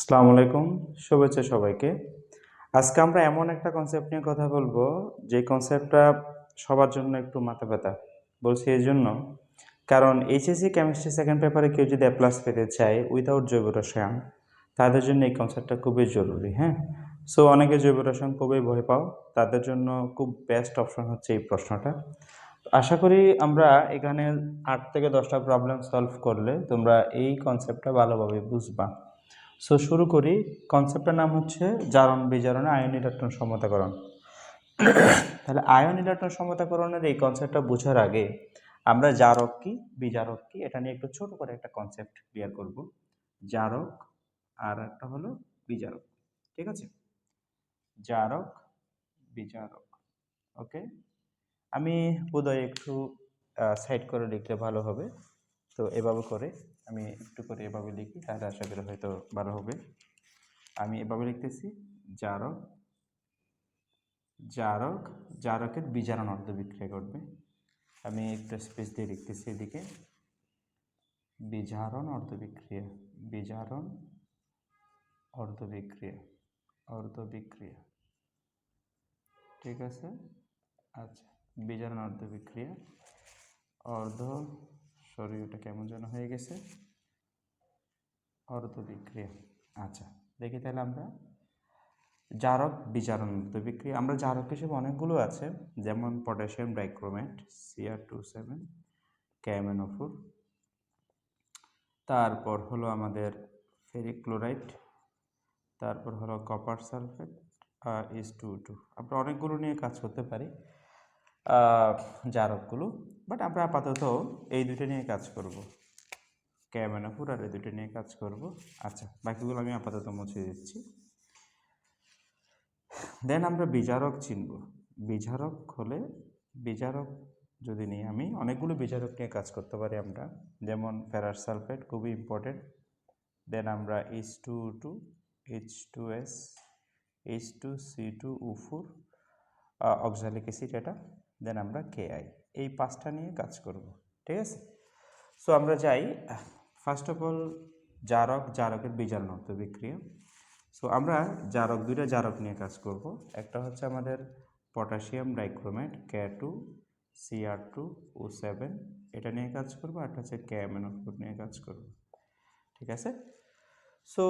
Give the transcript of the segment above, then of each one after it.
আসসালামু আলাইকুম, শুভেচ্ছা সবাইকে। আজকে আমরা এমন একটা কনসেপ্ট নিয়ে কথা বলব, যে কনসেপ্টটা সবার জন্য একটু মাথা ব্যথা। বলছি এই জন্য, কারণ এইচএসসি কেমিস্ট্রি সেকেন্ড পেপারে কেউ যদি অ্যাপ্লাস পেতে চায় উইদাউট জৈব রসায়ন, তাদের জন্য এই কনসেপ্টটা খুবই জরুরি হ্যাঁ? সো অনেকে জৈব রসায়ন খুবই ভয় পাও, তাদের জন্য খুব বেস্ট অপশন হচ্ছে এই প্রশ্নটা। আশা করি আমরা এখানে আট থেকে দশটা প্রবলেম সলভ করলে তোমরা এই কনসেপ্টটা ভালোভাবে বুঝবা। সো শুরু করি। কনসেপ্টের নাম হচ্ছে জারণ বিজারণে আয়ন ইলেকট্রন সমতাকরণ। তাহলে আয়ন ইলেকট্রন সমতাকরণের এই কনসেপ্টটা বোঝার আগে আমরা জারক কি, বিজারক কি, এটা নিয়ে একটু ছোট করে একটা কনসেপ্ট ক্লিয়ার করব। জারক আর একটা হলো বিজারক। ঠিক আছে? জারক, বিজারক। ওকে আমি বোধহয় একটু সাইড করে লিখলে ভালো হবে। তো এভাবে করে আমি একটু করে এভাবে লিখি, তাহলে আশা করি হয়তো ভালো হবে। আমি এভাবে লিখতেছি, জারক জারক, জারকের বিজারণ অর্ধ বিক্রিয়া করবে আমি একটু স্পেস দিয়ে লিখতেছি এদিকে। বিজারণ অর্ধ বিক্রিয়া, বিজারণ অর্ধ বিক্রিয়া অর্ধ বিক্রিয়া। ঠিক আছে? আচ্ছা বিজারণ অর্ধ বিক্রিয়া, অর্ধ সরি ওটা কেমন যেন হয়ে গেছে। অর্ধ বিক্রিয়া আচ্ছা দেখি তাহলে আমরা জারক অর্ধ বিক্রিয়া। আমরা জারক হিসেবে অনেকগুলো আছে, যেমন potassium dichromate CR two seven ক্যামেনোফোর। তারপর হলো আমাদের ফেরিক ক্লোরাইড তারপর হলো কপার সালফেট, আর ইস টু টু। আমরা অনেকগুলো নিয়ে কাজ করতে পারি জারকগুলো। বাট আমরা আপাতত এই দুটো নিয়ে কাজ করব। ক্যামেনাপুর আর এই দুটো নিয়ে কাজ করব। আচ্ছা বাকিগুলো আমি আপাতত মুছে দিচ্ছি। দেন আমরা বিজারক চিনব। বিজারক হলে বিজারক যদি নিই, আমি অনেকগুলো বিজারক নিয়ে কাজ করতে পারি আমরা। যেমন ফেরাস সালফেট খুবই ইম্পর্টেন্ট দেন আমরা H two two H two S H two C two উফুর oxalic acid এটা। দেন আমরা কেআই এই পাঁচটা নিয়ে কাজ করব, ঠিক আছে? সো আমরা যাই। ফার্স্ট অফ অল জারক, জারকের বীজাণুত বিক্রিয়া সো আমরা জারক দুইটা জারক নিয়ে কাজ করব। একটা হচ্ছে আমাদের potassium dichromate K two CR two O seven এটা নিয়ে কাজ করব। আর হচ্ছে ক্যামেনোফোর নিয়ে কাজ করব, ঠিক আছে? সো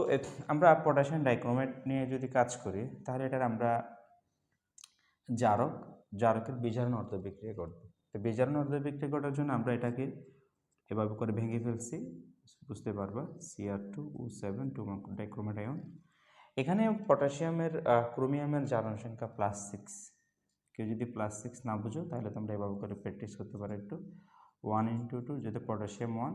আমরা পটাশিয়াম ডাইক্রোমেট নিয়ে যদি কাজ করি, তাহলে এটার আমরা জারক, জারকের বিজারণ অর্থ বিক্রিয়া করবে। তো বিজারণ অর্ধ বিক্রিয়া করার জন্য আমরা এটাকে এভাবে করে ভেঙে ফেলছি, বুঝতে পারবা? CR two O seven two dichromate ion এখানে পটাশিয়ামের ক্রোমিয়ামের জারণ সংখ্যা প্লাস সিক্স কেউ যদি প্লাস সিক্স না বুঝো, তাহলে তোমরা এভাবে করে প্র্যাকটিস করতে পারো একটু। ওয়ান ইন্টু টু যদি পটাশিয়াম ওয়ান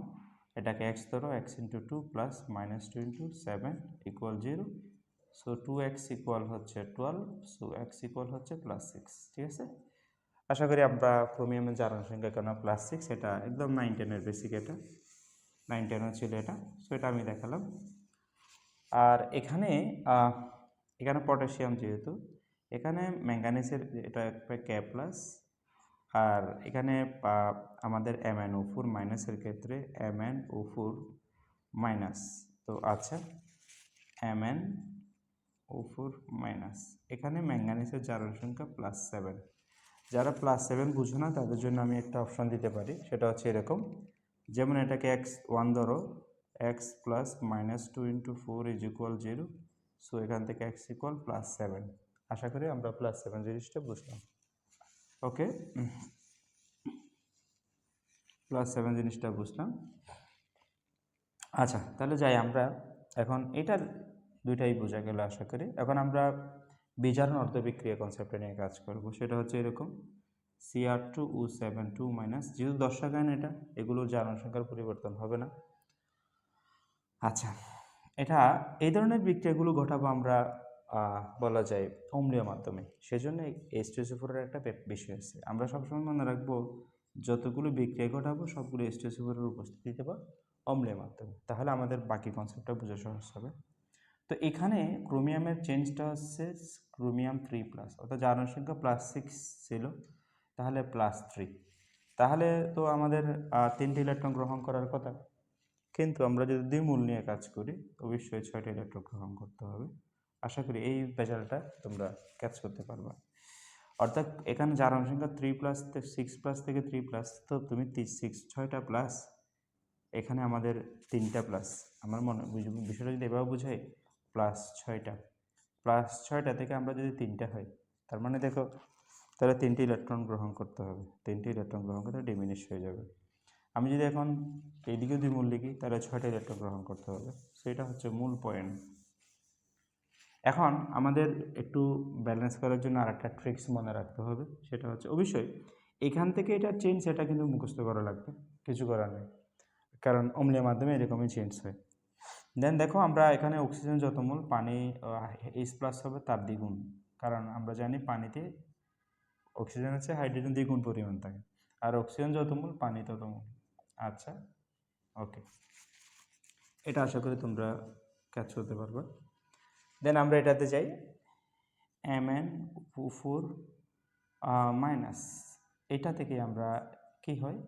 এটাকে এক্স ধরো X into two plus minus two into seven equal zero so two X equal হচ্ছে টুয়েলভ সো এক্স ইকুয়াল হচ্ছে প্লাস সিক্স ঠিক আছে? আশা করি আমরা ক্রোমিয়ামের জারণ সংখ্যা কেন প্লাস সিক্স এটা একদম নাইন টেনের বেসিক এটা। নাইন টেনও ছিল এটা। সো এটা আমি দেখালাম। আর এখানে এখানে পটাশিয়াম যেহেতু, এখানে ম্যাঙ্গানিসের এটা একটা কে প্লাস আর এখানে আমাদের এম এন ও ফোর মাইনাসের ক্ষেত্রে M N O four minus তো আচ্ছা M N O four minus এখানে ম্যাঙ্গানিসের জারণ সংখ্যা প্লাস সেভেন যারা প্লাস সেভেন বুঝো না, তাদের জন্য আমি একটা অপশান দিতে পারি। সেটা হচ্ছে এরকম। যেমন এটাকে এক্স ওয়ান ধরো X plus minus two into four is equal zero so এখান থেকে এক্স ইকুয়াল প্লাস সেভেন আশা করি আমরা প্লাস সেভেন জিনিসটা বুঝলাম। ওকে প্লাস সেভেন জিনিসটা বুঝলাম। আচ্ছা তাহলে যাই আমরা। এখন এটার দুইটাই বোঝা গেল, আশা করি। এখন আমরা বিজারণ অর্ধ বিক্রিয়া কনসেপ্টে নিয়ে কাজ করব। সেটা হচ্ছে এরকম CR two O seven two minus যেহেতু দশটা গান এটা এগুলোর জারণ সংখ্যার পরিবর্তন হবে না। আচ্ছা এটা এই ধরনের বিক্রিয়াগুলো ঘটাবো আমরা বলা যায় অম্লীয় মাধ্যমে। সেজন্য এইচ টু ফোরের একটা বিষয় আছে। আমরা সবসময় মনে রাখব, যতগুলো বিক্রিয়া ঘটাবো, সবগুলো এইচ টু ফোরের উপস্থিতিতে বা অম্লীয় মাধ্যমে। তাহলে আমাদের বাকি কনসেপ্টটা বোঝা সহজ হবে। তো এখানে ক্রোমিয়ামের চেঞ্জটা হচ্ছে ক্রোমিয়াম থ্রি প্লাস অর্থাৎ জারণ সংখ্যা প্লাস সিক্স ছিল, তাহলে প্লাস থ্রি তাহলে তো আমাদের তিনটি ইলেকট্রন গ্রহণ করার কথা। কিন্তু আমরা যদি দুই মূল নিয়ে কাজ করি, অবশ্যই ছয়টা ইলেকট্রন গ্রহণ করতে হবে। আশা করি এই রেজাল্টটা তোমরা ক্যাচ করতে পারবা। অর্থাৎ এখানে জারণ সংখ্যা থ্রি প্লাস সিক্স প্লাস থেকে থ্রি প্লাস তো তুমি সিক্স ছয়টা প্লাস এখানে আমাদের তিনটা প্লাস আমার মনে বিষয়টা যদি এভাবে বুঝাই প্লাস ছয়টা। প্লাস ছয়টা থেকে আমরা যদি তিনটা হয়, তার মানে দেখো, তাহলে তিনটি ইলেকট্রন গ্রহণ করতে হবে। তিনটি ইলেকট্রন গ্রহণ করতে ডিমিনিশ হয়ে যাবে। আমি যদি এখন এইদিকে দুই মূল লিখি, তাহলে ছয়টা ইলেকট্রন গ্রহণ করতে হবে। সেটা হচ্ছে মূল পয়েন্ট এখন আমাদের একটু ব্যালেন্স করার জন্য আর একটা ট্রিক্স মনে রাখতে হবে, সেটা হচ্ছে অবশ্যই এখান থেকে এটা চেঞ্জ সেটা কিন্তু মুখস্থ করা লাগবে, কিছু করার নেই। কারণ অম্লের মাধ্যমে এরকমই চেঞ্জ হয়। দেন দেখো আমরা এখানে অক্সিজেন যত মূল পানি এইচ প্লাস হবে তার দ্বিগুণ। কারণ আমরা জানি পানিতে অক্সিজেন আছে হাইড্রোজেন দ্বিগুণ পরিমাণ থাকে। আর অক্সিজেন যত মূল পানি তত মূল আচ্ছা ওকে এটা আশা করি তোমরা ক্যাচ করতে পারবে। দেন আমরা এটাতে যাই। এম এন ফোর মাইনাস এটা থেকে আমরা কি হয়?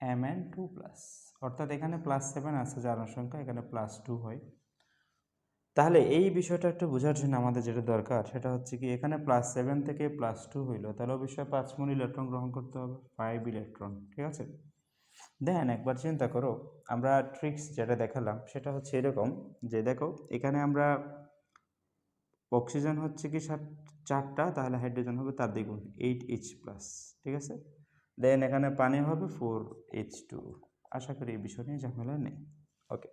এম এন টু প্লাস অর্থাৎ এখানে প্লাস সেভেন আছে যার সংখ্যা এখানে প্লাস টু হয়। তাহলে এই বিষয়টা একটু বোঝার জন্য আমাদের যেটা দরকার, সেটা হচ্ছে কি এখানে প্লাস সেভেন থেকে প্লাস টু হইল, তাহলে অবশ্যই পাঁচ মূল ইলেকট্রন গ্রহণ করতে হবে ফাইভ ইলেকট্রন ঠিক আছে? দেন একবার চিন্তা করো, আমরা ট্রিক্স যেটা দেখালাম, সেটা হচ্ছে এরকম যে দেখো, এখানে আমরা অক্সিজেন হচ্ছে কি সাত, চারটা, তাহলে হাইড্রোজেন হবে তার দ্বিগুণ এইট এইচ প্লাস ঠিক আছে? দেন এখানে পানি হবে ফোর এইচ টু আশা করি এই বিষয় নিয়ে ঝামেলা নেই। ওকে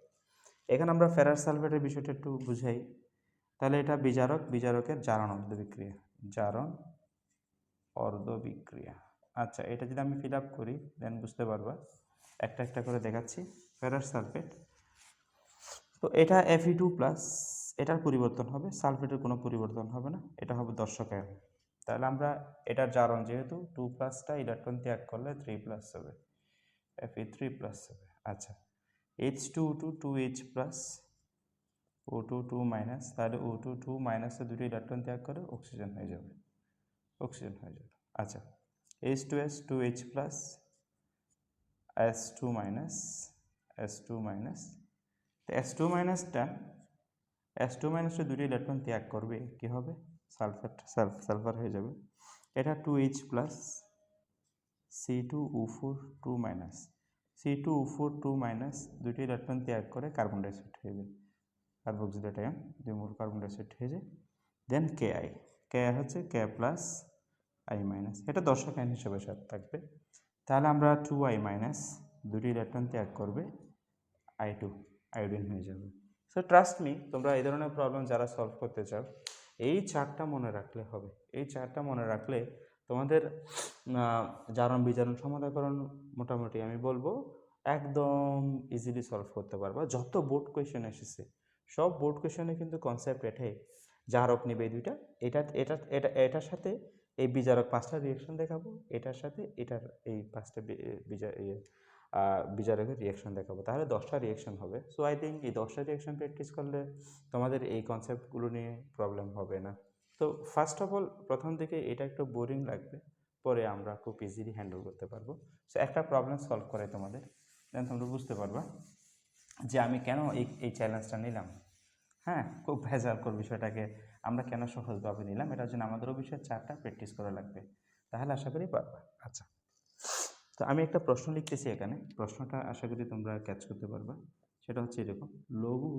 এখানে আমরা ফেরার সালফেটের বিষয়টা একটু বুঝাই। তাহলে এটা বিজারক বিজারকের জারণ অর্ধ বিক্রিয়া জারণ অর্ধ বিক্রিয়া আচ্ছা এটা যদি আমি ফিল আপ করি দেন বুঝতে পারবা। একটা একটা করে দেখাচ্ছি। ফেরার সালফেট তো এটা এফই টু প্লাস এটার পরিবর্তন হবে। সালফেটের কোনো পরিবর্তন হবে না। এটা হবে দর্শক আয়ন তাহলে আমরা এটার জারণ যেহেতু টু প্লাসটা ইলেকট্রন ত্যাগ করলে থ্রি প্লাস হবে। এফই থ্রি প্লাস হবে আচ্ছা H two two two H plus O two two minus তাহলে ও টু টু মাইনাসে দুটো ইলেকট্রন ত্যাগ করে অক্সিজেন হয়ে যাবে। অক্সিজেন হয়ে যাবে। আচ্ছা H two S two H plus S two minus S two minus তো এস টু মাইনাসটা এস টু মাইনাসটা দুটি ইলেকট্রন ত্যাগ করবে, কি হবে? সালফার সালফ সালফার হয়ে যাবে। এটা two H plus C two O four two minus C two O four two minus দুটি ইলেকট্রন ত্যাগ করে কার্বন ডাইঅক্সাইড হয়ে যায়। কার্বক্সিলেট আয়ন দুই মূল কার্বন ডাইঅক্সাইড হয়ে যায়। দেন কে আই কে আই হচ্ছে কে প্লাস আই মাইনাস এটা দর্শক আইন হিসেবে সাথে থাকবে। তাহলে আমরা টু আই মাইনাস দুটি ইলেকট্রন ত্যাগ করবে আই টু আয়োডিন হয়ে যাবে। সো ট্রাস্ট মি তোমরা এই ধরনের প্রবলেম যারা সলভ করতে চাও, এই চারটা মনে রাখলে হবে। এই চারটা মনে রাখলে তোমাদের জারণ বিজারণ সমাধাকরণ মোটামুটি আমি বলব একদম ইজিলি সলভ করতে পারবা। যত বোর্ড কোয়েশ্চেন এসেছে, সব বোর্ড কোয়েশনে কিন্তু কনসেপ্ট এটাই। জারক নেবে দুইটা, এটা এটা এটা, এটার সাথে এই বিজারক পাঁচটা রিয়েকশন দেখাবো, এটার সাথে এটার এই পাঁচটা বিজারকের রিয়েকশন দেখাবো। তাহলে দশটা রিয়েকশন হবে। সো আই থিঙ্ক এই দশটা রিয়েকশন প্র্যাকটিস করলে তোমাদের এই কনসেপ্টগুলো নিয়ে প্রবলেম হবে না। তো ফার্স্ট অফ অল প্রথম দিকে এটা একটু বোরিং লাগবে পরে আমরা খুব ইজিলি হ্যান্ডেল করতে পারব। সো একটা প্রবলেম সলভ করে তোমাদের দেন তোমরা বুঝতে পারবা যে আমি কেন এই এই চ্যালেঞ্জটা নিলাম। হ্যাঁ খুব ভেজালকর বিষয়টাকে আমরা কেন সহজভাবে নিলাম এটার জন্য আমাদের অবশ্যই চারটা প্র্যাকটিস করা লাগবে। তাহলে আশা করি পারবা। আচ্ছা। তো আমি একটা প্রশ্ন লিখতেছি এখানে প্রশ্নটা আশা করি তোমরা ক্যাচ করতে পারবা। সেটা হচ্ছে এরকম লঘু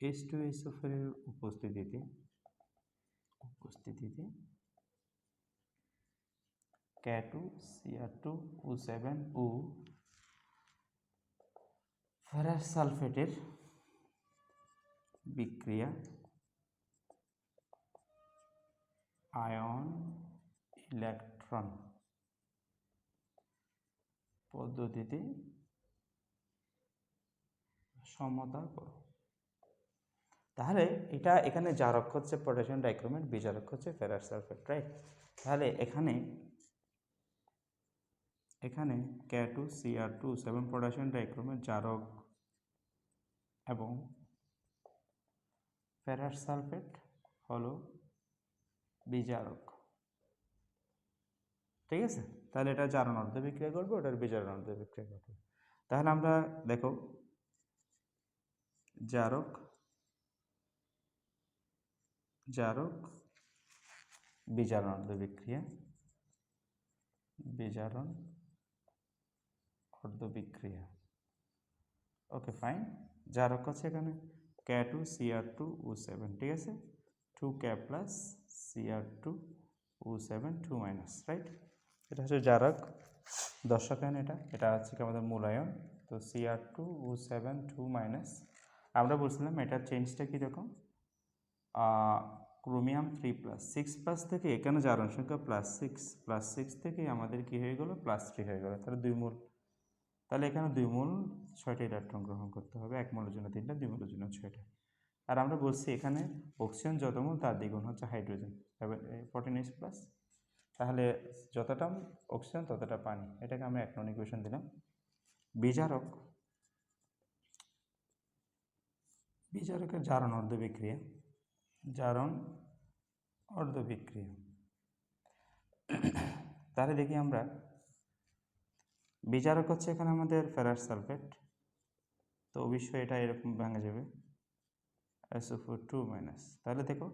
এস টু এসোফের উপস্থিতিতে উপস্থিতিতে K two CR two, O seven, ও ফেরাস সালফেটের বিক্রিয়া আয়ন ইলেকট্রন পদ্ধতিতে সমতা করো তাহলে এটা এখানে জারক হচ্ছে পটাশিয়াম ডাইক্রোমেট বিজারক হচ্ছে ফেরাস সালফেট রাইট তাহলে এখানে এখানে K two CR two seven potassium dichromate জারক এবং ফেরাস সালফেট হলো বিজারক ঠিক আছে? তাহলে এটা জারণ অর্ধ বিক্রিয়া করবে, ওটার বিজারণ অর্ধ বিক্রিয়া করবে। তাহলে আমরা দেখো জারক জারক বিজারণ বিক্রিয়া বিজারণ অর্ধ বিক্রিয়া। ওকে ফাইন জারক আছে এখানে K two CR two O seven ঠিক আছে? Two K plus CR two O seven two minus right এটা হচ্ছে জারক দর্শকায়ন এটা এটা হচ্ছে কি আমাদের মূলায়ন। তো CR two O seven two minus আমরা বলছিলাম এটার চেঞ্জটা কীরকম chromium three plus six plus থেকে এখানে জারণ সংখ্যা প্লাস সিক্স প্লাস সিক্স থেকে আমাদের কি হয়ে গেলো? প্লাস থ্রি হয়ে গেলো। তাহলে দুই মূল। তাহলে এখানে দুই মূল ছয়টা ইলেকট্রন গ্রহণ করতে হবে। এক মূলের জন্য তিনটা, দুই মূলের জন্য ছয়টা। আর আমরা বলছি এখানে অক্সিজেন যত মূল, তার দ্বিগুণ হচ্ছে হাইড্রোজেন ফোরটিন এইচ প্লাস তাহলে যতটা অক্সিজেন ততটা পানি। এটাকে আমরা এক নন ইকুয়েশন দিলাম। বিজারক। বিজারকের জারণ অর্ধ বিক্রিয়া জারণ অর্ধ বিক্রিয়া তাহলে দেখি আমরা। বিচারক হচ্ছে এখানে আমাদের ফেরাস সালফেট। তো অবশ্যই এটা এরকম ভাঙা যাবে। এসও ফোর টু মাইনাস তাহলে দেখো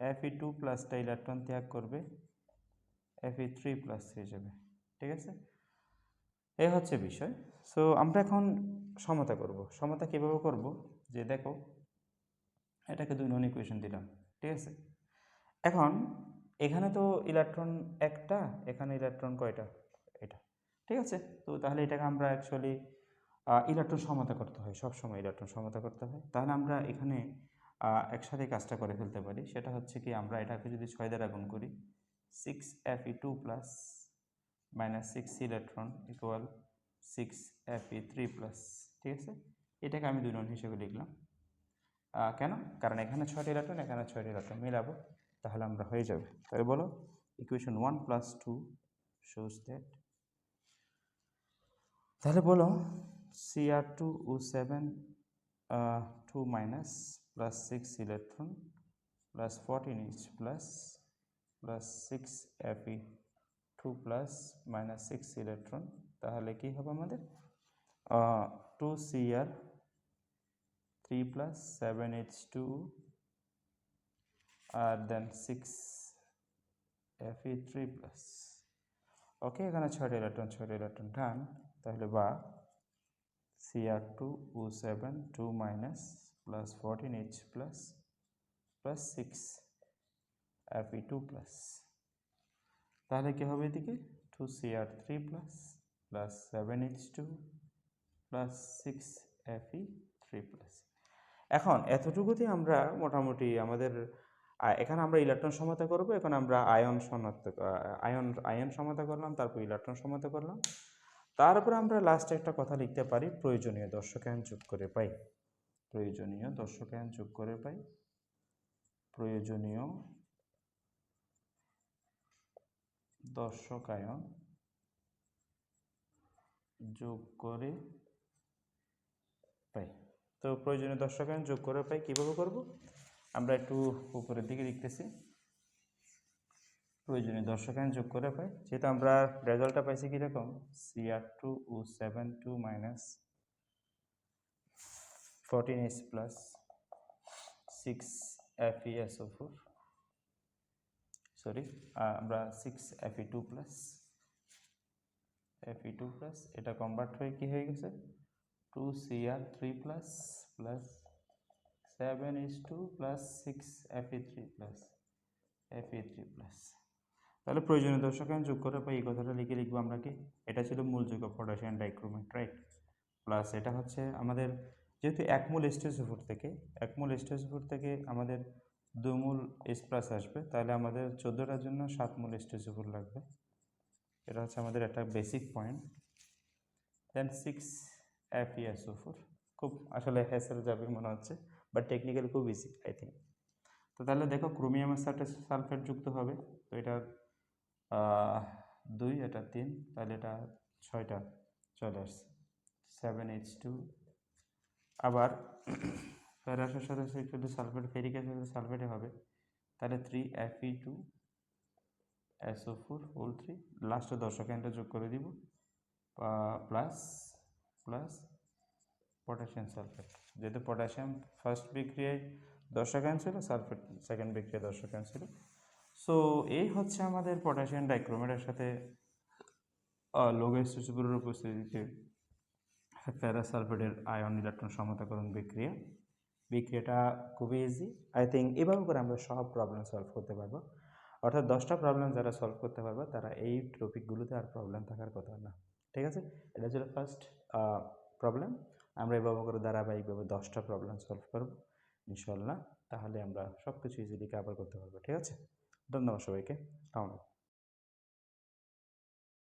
এফ ই টু প্লাসটা ইলেকট্রন ত্যাগ করবে এফ ই থ্রি প্লাস হয়ে যাবে। ঠিক আছে? এই হচ্ছে বিষয়। সো আমরা এখন সমতা করব। সমতা কীভাবে করব? যে দেখো এটাকে দুই নন ইকুয়েশন দিলাম, ঠিক আছে? এখন এখানে তো ইলেকট্রন একটা, এখানে ইলেকট্রন কয়টা? এটা, ঠিক আছে? তো তাহলে এটাকে আমরা অ্যাকচুয়ালি ইলেকট্রন সমতা করতে হয় সব সময় ইলেকট্রন সমতা করতে হয়। তাহলে আমরা এখানে একসাথে কাজটা করে ফেলতে পারি। সেটা হচ্ছে কি আমরা এটাকে যদি ছয় দ্বারা গুণ করি six F E two plus minus six electron equal six F E three plus ঠিক আছে? এটাকে আমি দুই নন হিসেবে লিখলাম। কেন? কারণ এখানে ছয়টি ইলেকট্রন এখানে ছয়টি ইলেকট্রন মিলাবো, তাহলে আমরা হয়ে যাবে। তাহলে বলো equation one plus two shows that তাহলে বলো C R two O seven two minus plus six electron plus fourteen inch plus plus six AP two plus minus six electron তাহলে কি হবে আমাদের? Two C R 3 plus 7H2 আর then 6 Fe3 plus okay এখানে ছয়টি electron ছয়টি electron ডান তাহলে বা Cr2 O7 2 minus plus 14H plus plus 6 Fe2 plus তাহলে কি হবে এদিকে 2Cr3 plus plus 7H2 plus 6 Fe3 plus এখন এতটুকুতে আমরা মোটামুটি আমাদের এখানে আমরা ইলেকট্রন সমতা করব, এখন আমরা আয়ন শনাক্ত আয়ন আয়ন সমতা করলাম, তারপর ইলেকট্রন সমতা করলাম। তারপর আমরা লাস্টে একটা কথা লিখতে পারি, প্রয়োজনীয় দর্শকায়ন যোগ করে পাই। প্রয়োজনীয় দর্শকায়ন যোগ করে পাই। প্রয়োজনীয় দর্শকায়ন যোগ করে তো প্রয়োজনীয় দর্শকায়ন যোগ করে পাই কীভাবে করব? আমরা একটু উপরের দিকে লিখতেছি প্রয়োজনীয় দর্শকায়ন যোগ করে পাই যেহেতু আমরা রেজাল্টটা পাইছি কীরকম? CR two O seven two minus fourteen S plus six F ESO four sorry আমরা six F E two plus F E two plus এটা কনভার্ট হয়ে কি হয়ে গেছে? Two CR three plus plus seven ইস two plus six F E three plus F E three plus তাহলে প্রয়োজনীয় দর্শকায়ন যোগ করে পাই এই কথাটা লিখে লিখব আমরা কি এটা ছিল মূল যুগ পটাশিয়াম ডাইক্রোমেট রাইট প্লাস এটা হচ্ছে আমাদের যেহেতু এক মূল স্টেজোফোর থেকে, এক মূল স্টেজোফোর থেকে আমাদের দু মূল এস প্লাস আসবে, তাহলে আমাদের চোদ্দোটার জন্য সাত মূল স্টেজোফোর লাগবে। এটা হচ্ছে আমাদের একটা basic point then six F ESO four খুব আসলে হ্যাসেল যাবে মনে হচ্ছে বাট টেকনিক্যাল খুব ইজি আই থিঙ্ক তো তাহলে দেখো ক্রোমিয়ামের সাথে সালফেট যুক্ত হবে, তো এটা দুই, এটা তিন, তাহলে এটা ছয়টা চলে আসছে। সেভেন এইচ টু আবার প্যারাসের সাথে যদি সালফেট ফেরিক সাথে সালফেটে হবে, তাহলে three F E two SO four whole three লাস্টে দর্শকায়নটা যোগ করে দিব প্লাস প্লাস পটাশিয়াম সালফেট যেহেতু পটাশিয়াম ফার্স্ট বিক্রিয়ায় দর্শক ছিল সালফেট সেকেন্ড বিক্রিয়ায় দর্শক ছিল সো এই হচ্ছে আমাদের পটাশিয়াম ডাইক্রোমেটের সাথে লোগ সুসুপুরের উপস্থিতিতে ফেরাস সালফেটের আয়ন ইলেকট্রন সমতাকরণ বিক্রিয়া। বিক্রিয়াটা খুবই ইজি আই থিঙ্ক এভাবে করে আমরা সব প্রবলেম সলভ করতে পারব। অর্থাৎ দশটা প্রবলেম যারা সলভ করতে পারবে, তারা এই টপিকগুলোতে আর প্রবলেম থাকার কথা না। ঠিক আছে? এটা ছিল ফার্স্ট প্রবলেম আমরা এভাবে করে ধারাবাহিকভাবে দশটা প্রবলেম সলভ করব ইনশাল্লাহ তাহলে আমরা সব কিছু ইজিলি কাভার করতে পারব, ঠিক আছে? ধন্যবাদ সবাইকে। আসসালামু আলাইকুম।